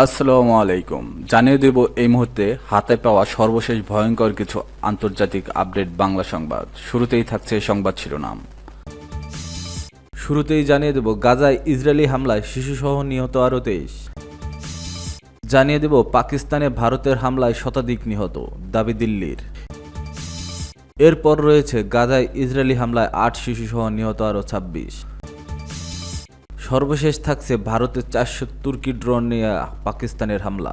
আসসালামু আলাইকুম। জানিয়ে দেব এই মুহূর্তে হাতে পাওয়া সর্বশেষ ভয়ঙ্কর কিছু আন্তর্জাতিক আপডেট বাংলা সংবাদ। শুরুতেই থাকছে সংবাদ শিরোনাম। শুরুতেই জানিয়ে দেব গাজায় ইসরায়েলি হামলায় শিশুসহ নিহত আরও তেইশ। জানিয়ে দেব পাকিস্তানে ভারতের হামলায় শতাধিক নিহত, দাবি দিল্লির। এরপর রয়েছে গাজায় ইসরায়েলি হামলায় আট শিশুসহ নিহত আরও ছাব্বিশ। সর্বশেষ থাকছে ভারতের চারশো তুর্কি ড্রোন নিয়ে পাকিস্তানের হামলা।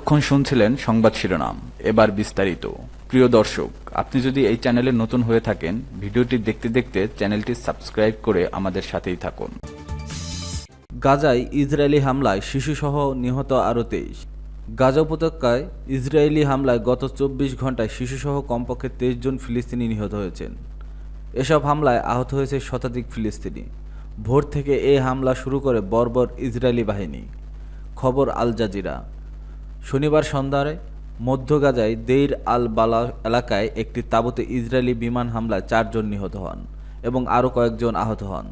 এখন শুনছিলেন সংবাদ শিরোনাম এবার বিস্তারিত। প্রিয় দর্শক আপনি যদি এই চ্যানেলে নতুন হয়ে থাকেন ভিডিওটি দেখতে দেখতে চ্যানেলটি সাবস্ক্রাইব করে আমাদের সাথেই থাকুন। গাজায় ইসরায়েলি হামলায় শিশুসহ নিহত আরও তেইশ। গাজা উপত্যকায় ইসরায়েলি হামলায় গত চব্বিশ ঘন্টায় শিশুসহ কমপক্ষে তেইশ জন ফিলিস্তিনি নিহত হয়েছেন। এসব হামলায় আহত হয়েছে শতাধিক ফিলিস্তিনি। ভোর থেকে এ হামলা শুরু করে বর্বর ইসরায়েলি বাহিনী। খবর আল জাজিরা। শনিবার সন্ধ্যায় মধ্য গাজায় দেইর আল বালা এলাকায় একটি তাঁবুতে ইসরায়েলি বিমান হামলায় চারজন নিহত হন এবং আরও কয়েকজন আহত হন।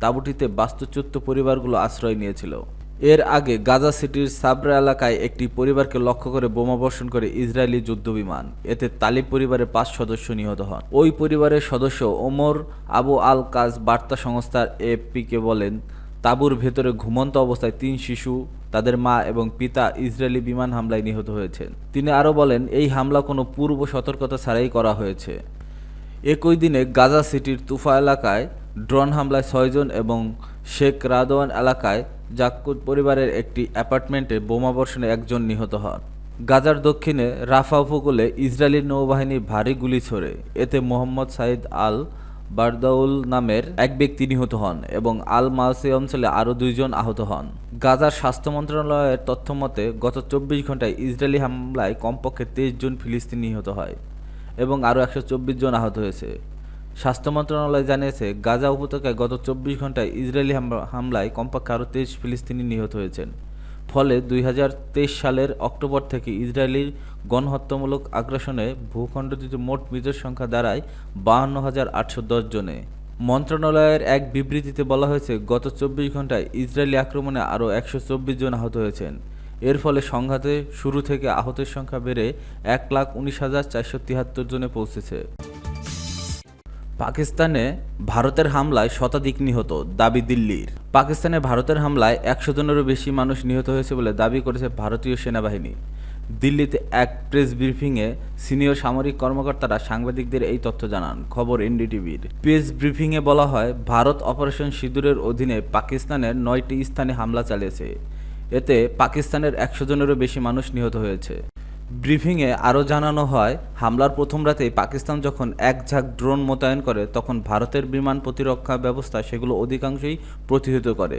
তাঁবুটিতে বাস্তুচ্যুত পরিবারগুলো আশ্রয় নিয়েছিল। এর আগে গাজা সিটির সাবরা এলাকায় একটি পরিবারকে লক্ষ্য করে বোমা বর্ষণ করে ইসরায়েলি যুদ্ধবিমান এতে তালিব পরিবারের পাঁচ সদস্য নিহত হন। ওই পরিবারের সদস্য ওমর আবু আল কাজ বার্তা সংস্থার এপিকে বলেন, তাঁবুর ভেতরে ঘুমন্ত অবস্থায় তিন শিশু, তাদের মা এবং পিতা ইসরায়েলি বিমান হামলায় নিহত হয়েছেন। তিনি আরও বলেন, এই হামলা কোনো পূর্ব সতর্কতা ছাড়াই করা হয়েছে। একই দিনে গাজা সিটির তুফা এলাকায় ড্রোন হামলায় ছয়জন এবং শেখ রাদওয়ান এলাকায় জাক্কুত পরিবারের একটি অ্যাপার্টমেন্টে বোমাবর্ষণে একজন নিহত হন। গাজার দক্ষিণে রাফা উপকূলে ইসরায়েলি নৌবাহিনী ভারী গুলি ছোড়ে। এতে মোহাম্মদ সাইদ আল বারদাউল নামের এক ব্যক্তি নিহত হন এবং আল মালসি অঞ্চলে আরও দুইজন আহত হন। গাজার স্বাস্থ্য মন্ত্রণালয়ের তথ্য মতে, গত চব্বিশ ঘন্টায় ইসরায়েলি হামলায় কমপক্ষে তেইশ জন ফিলিস্তিনি নিহত হয় এবং আরও একশো চব্বিশ জন আহত হয়েছে। স্বাস্থ্য মন্ত্রণালয় জানিয়েছে, গাজা উপত্যকায় গত চব্বিশ ঘন্টায় ইসরায়েলি হামলায় কমপক্ষে আরও তেইশ ফিলিস্তিনি নিহত হয়েছেন। ফলে দুই হাজার তেইশ সালের অক্টোবর থেকে ইসরায়েলির গণহত্যামূলক আগ্রাসনে ভূখণ্ডটিতে মোট মৃতের সংখ্যা দাঁড়ায় বাহান্ন হাজার আটশো দশ জনে। মন্ত্রণালয়ের এক বিবৃতিতে বলা হয়েছে, গত চব্বিশ ঘন্টায় ইসরায়েলি আক্রমণে আরও একশো চব্বিশ জন আহত হয়েছেন। এর ফলে সংঘাতে শুরু থেকে আহতের সংখ্যা বেড়ে এক লাখ উনিশ হাজার চারশো তিয়াত্তর জনে পৌঁছেছে। পাকিস্তানে ভারতের হামলায় শতাধিক নিহত, দাবি দিল্লির। পাকিস্তানে ভারতের হামলায় একশো জনেরও বেশি মানুষ নিহত হয়েছে বলে দাবি করেছে ভারতীয় সেনাবাহিনী। দিল্লিতে এক প্রেস ব্রিফিংয়ে সিনিয়র সামরিক কর্মকর্তারা সাংবাদিকদের এই তথ্য জানান। খবর এনডিটিভির। প্রেস ব্রিফিংয়ে বলা হয়, ভারত অপারেশন সিঁদুরের অধীনে পাকিস্তানের নয়টি স্থানে হামলা চালিয়েছে। এতে পাকিস্তানের একশো জনেরও বেশি মানুষ নিহত হয়েছে। ব্রিফিংয়ে আরও জানানো হয়, হামলার প্রথম রাতেই পাকিস্তান যখন এক ঝাঁক ড্রোন মোতায়েন করে, তখন ভারতের বিমান প্রতিরক্ষা ব্যবস্থা সেগুলো অধিকাংশই প্রতিহত করে।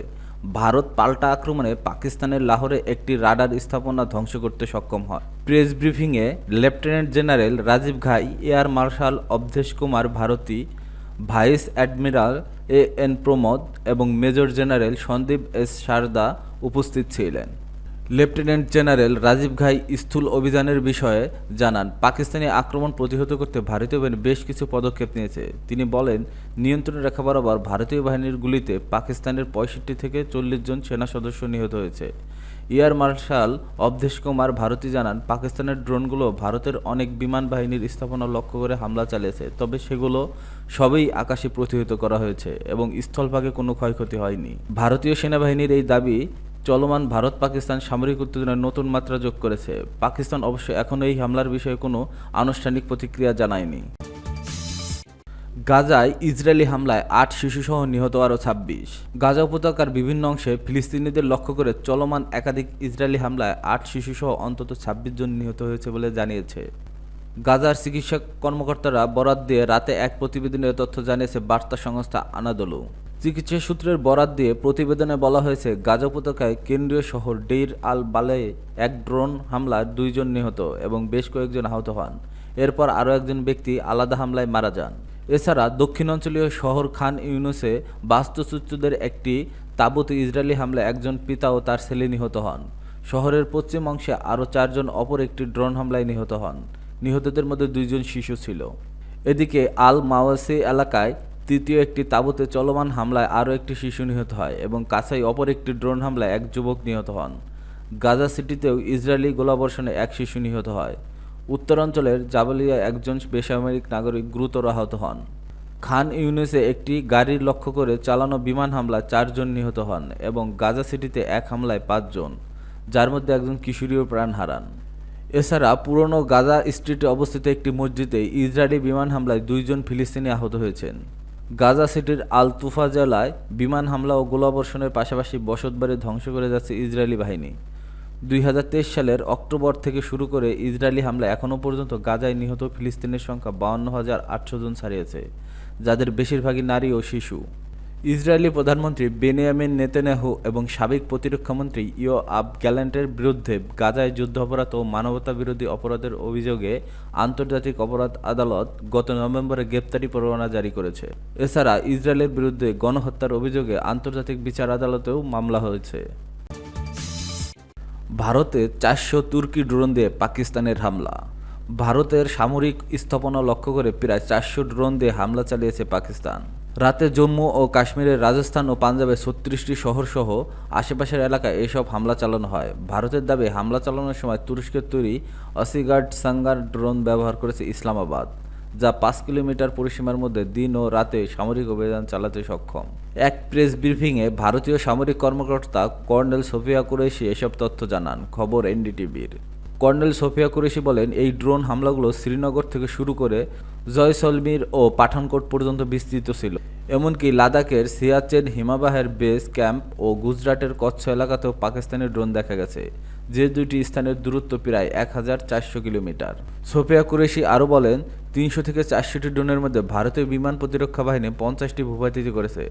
ভারত পাল্টা আক্রমণে পাকিস্তানের লাহোরে একটি রাডার স্থাপনা ধ্বংস করতে সক্ষম হয়। প্রেস ব্রিফিংয়ে lieutenant general Rajiv Ghai, air marshal Avadhesh Kumar Bharti, vice admiral A N Pramod এবং major general Sandeep S Sarda উপস্থিত ছিলেন। লেফটেন্যান্ট জেনারেল রাজীব ঘাই স্থূল অভিযানের বিষয়ে জানান, পাকিস্তানি আক্রমণ প্রতিহত করতে ভারতীয় বাহিনী বেশ কিছু পদক্ষেপ নিয়েছে। তিনি বলেন, নিয়ন্ত্রণ রেখা বরাবর ভারতীয় বাহিনীর গুলিতে পাকিস্তানের পঁয়ষট্টি থেকে চল্লিশ জন সেনা সদস্য নিহত হয়েছে। এয়ার মার্শাল অবধেশ কুমার ভারতী জানান, পাকিস্তানের ড্রোনগুলো ভারতের অনেক বিমান বাহিনীর স্থাপনা লক্ষ্য করে হামলা চালিয়েছে, তবে সেগুলো সবেই আকাশে প্রতিহত করা হয়েছে এবং স্থলভাগে কোনো ক্ষয়ক্ষতি হয়নি। ভারতীয় সেনাবাহিনীর এই দাবি চলমান ভারত পাকিস্তান সামরিক উত্তেজনায় নতুন মাত্রা যোগ করেছে। পাকিস্তান অবশ্য এখনও এই হামলার বিষয়ে কোনো আনুষ্ঠানিক প্রতিক্রিয়া জানায়নি। গাজায় ইসরায়েলি হামলায় আট শিশুসহ নিহত আরও ছাব্বিশ। গাজা উপত্যকার বিভিন্ন অংশে ফিলিস্তিনিদের লক্ষ্য করে চলমান একাধিক ইসরায়েলি হামলায় আট শিশুসহ অন্তত ছাব্বিশ জন নিহত হয়েছে বলে জানিয়েছে। গাজার চিকিৎসা কর্মকর্তারা বরাত দিয়ে রাতে এক প্রতিবেদনে এ তথ্য জানিয়েছে বার্তা সংস্থা আনাদলু। চিকিৎসা সূত্রের বরাত দিয়ে প্রতিবেদনে বলা হয়েছে, গাজা উপত্যকায় কেন্দ্রীয় শহর ডেইর আল বালে এক ড্রোন হামলায় দুইজন নিহত এবং বেশ কয়েকজন আহত হন। এরপর আরও একজন ব্যক্তি আলাদা হামলায় মারা যান। এছাড়া দক্ষিণাঞ্চলীয় শহর খান ইউনুসে বাস্তুচ্যুতদের একটি তাঁবুতে ইসরায়েলি হামলায় একজন পিতা ও তার ছেলে নিহত হন। শহরের পশ্চিম অংশে আরও চারজন, অপর একটি ড্রোন হামলায় নিহত হন। নিহতদের মধ্যে দুইজন শিশু ছিল। এদিকে আল মাওয়াসি এলাকায় তৃতীয় একটি তাঁবুতে চলমান হামলায় আরও একটি শিশু নিহত হয় এবং কাছাই অপর একটি ড্রোন হামলায় এক যুবক নিহত হন। গাজা সিটিতেও ইসরায়েলি গোলাবর্ষণে এক শিশু নিহত হয়। উত্তরাঞ্চলের জাবালিয়ায় একজন বেসামরিক নাগরিক গুরুতর আহত হন। খান ইউনিসে একটি গাড়ির লক্ষ্য করে চালানো বিমান হামলায় চারজন নিহত হন এবং গাজা সিটিতে এক হামলায় পাঁচজন, যার মধ্যে একজন কিশোরীও প্রাণ হারান। এছাড়া পুরনো গাজা স্ট্রিটে অবস্থিত একটি মসজিদে ইসরায়েলি বিমান হামলায় দুইজন ফিলিস্তিনি আহত হয়েছেন। গাজা সিটির আল তুফা জেলায় বিমান হামলা ও গোলাবর্ষণের পাশাপাশি বসতবাড়ি ধ্বংস করে যাচ্ছে ইসরায়েলি বাহিনী। দুই হাজার তেইশ সালের অক্টোবর থেকে শুরু করে ইসরায়েলি হামলা এখনও পর্যন্ত গাজায় নিহত ফিলিস্তিনের সংখ্যা বাউন্ন হাজার আটশো জন ছাড়িয়েছে, যাদের বেশিরভাগই নারী ও শিশু। ইসরায়েলি প্রধানমন্ত্রী বেনিয়ামিন নেতানিয়াহু এবং সাবেক প্রতিরক্ষামন্ত্রী ইও আব গ্যালেন্টের বিরুদ্ধে গাজায় যুদ্ধাপরাধ ও মানবতা বিরোধী অপরাধের অভিযোগে আন্তর্জাতিক অপরাধ আদালত গত নভেম্বরে গ্রেপ্তারি পরোয়ানা জারি করেছে। এছাড়া ইসরায়েলের বিরুদ্ধে গণহত্যার অভিযোগে আন্তর্জাতিক বিচার আদালতেও মামলা হয়েছে। ভারতে চারশো তুর্কি ড্রোন দিয়ে পাকিস্তানের হামলা। ভারতের সামরিক স্থাপনা লক্ষ্য করে প্রায় চারশো ড্রোন দিয়ে হামলা চালিয়েছে পাকিস্তান। রাতে জম্মু ও কাশ্মীরের রাজস্থান ও পাঞ্জাবের ছত্রিশটি শহরসহ আশেপাশের এলাকায় এসব হামলা চালানো হয়। ভারতের দাবি, হামলা চালানোর সময় তুরস্কের তৈরি অসিগার্ড সাঙ্গার ড্রোন ব্যবহার করেছে ইসলামাবাদ, যা পাঁচ কিলোমিটার পরিসীমার মধ্যে দিন ও রাতে সামরিক অভিযান চালাতে সক্ষম। এক প্রেস ব্রিফিংয়ে ভারতীয় সামরিক কর্মকর্তা কর্নেল সোফিয়া কুরেশি এসব তথ্য জানান। খবর এনডিটিভির। কর্নেল সোফিয়া কুরেশি বলেন, এই ড্রোন হামলাগুলো শ্রীনগর থেকে শুরু করে জয়সলমীর ও পাঠানকোট পর্যন্ত বিস্তৃত ছিল। এমনকি লাদাখের সিয়াচেন হিমাবাহের বেস ক্যাম্প ও গুজরাটের কচ্ছ এলাকাতেও পাকিস্তানি ড্রোন দেখা গেছে, যে দুটি স্থানের দূরত্ব প্রায় এক হাজার চারশো কিলোমিটার। সোফিয়া কুরেশি আরও বলেন, তিনশো থেকে চারশোটি ড্রোনের মধ্যে ভারতীয় বিমান প্রতিরক্ষা বাহিনী পঞ্চাশটি ভূপাতিত করেছে।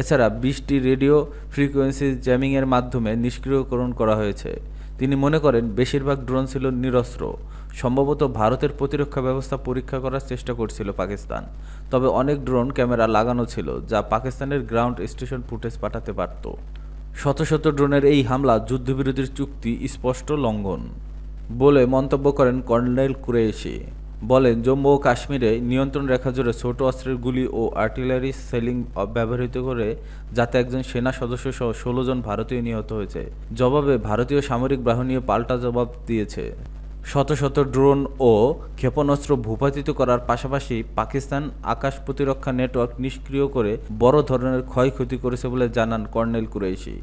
এছাড়া বিশটি রেডিও ফ্রিকোয়েন্সি জ্যামিংয়ের মাধ্যমে নিষ্ক্রিয়করণ করা হয়েছে। তিনি মনে করেন, বেশিরভাগ ড্রোন ছিল নিরস্ত্র। সম্ভবত ভারতের প্রতিরক্ষা ব্যবস্থা পরীক্ষা করার চেষ্টা করছিল পাকিস্তান। তবে অনেক ড্রোন ক্যামেরা লাগানো ছিল, যা পাকিস্তানের গ্রাউন্ড স্টেশন ফুটেজ পাঠাতে পারত। শত শত ড্রোনের এই হামলা যুদ্ধবিরোধীর চুক্তি স্পষ্ট লঙ্ঘন বলে মন্তব্য করেন কর্নেল কুরেশি। বলেন, জম্মু ও কাশ্মীরে নিয়ন্ত্রণ রেখা জুড়ে ছোট অস্ত্রের গুলি ও আর্টিলারি সেলিং ব্যবহৃত করে যাতে একজন সেনা সদস্য সহ ষোলো জন ভারতীয় নিহত হয়েছে। জবাবে ভারতীয় সামরিক বাহিনীও পাল্টা জবাব দিয়েছে। শত শত ড্রোন ও ক্ষেপণাস্ত্র ভূপাতিত করার পাশাপাশি পাকিস্তান আকাশ প্রতিরক্ষা নেটওয়ার্ক নিষ্ক্রিয় করে বড় ধরনের ক্ষয়ক্ষতি করেছে বলে জানান কর্নেল কুরেশি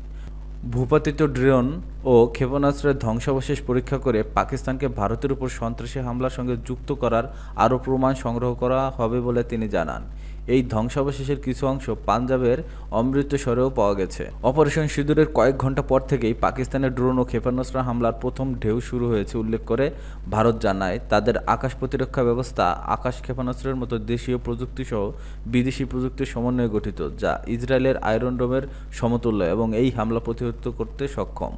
ভূপাতিত ড্রোন ও ক্ষেপণাস্ত্রের ধ্বংসাবশেষ পরীক্ষা করে পাকিস্তানকে ভারতের উপর সন্ত্রাসী হামলার সঙ্গে যুক্ত করার আরও প্রমাণ সংগ্রহ করা হবে বলে তিনি জানান। এই ধ্বংসাবশেষের কিছু অংশ পাঞ্জাবের অমৃতসরেও পাওয়া গেছে। অপারেশন সিঁদুরের কয়েক ঘণ্টা পর থেকেই পাকিস্তানের ড্রোন ও ক্ষেপণাস্ত্র হামলার প্রথম ঢেউ শুরু হয়েছে উল্লেখ করে ভারত জানায়। তাদের আকাশ প্রতিরক্ষা ব্যবস্থা, আকাশ ক্ষেপণাস্ত্রের মতো দেশীয় প্রযুক্তিসহ বিদেশি প্রযুক্তির সমন্বয়ে গঠিত, যা ইসরায়েলের আয়রন ডোমের সমতুল্য এবং এই হামলা প্রতিহত করতে সক্ষম।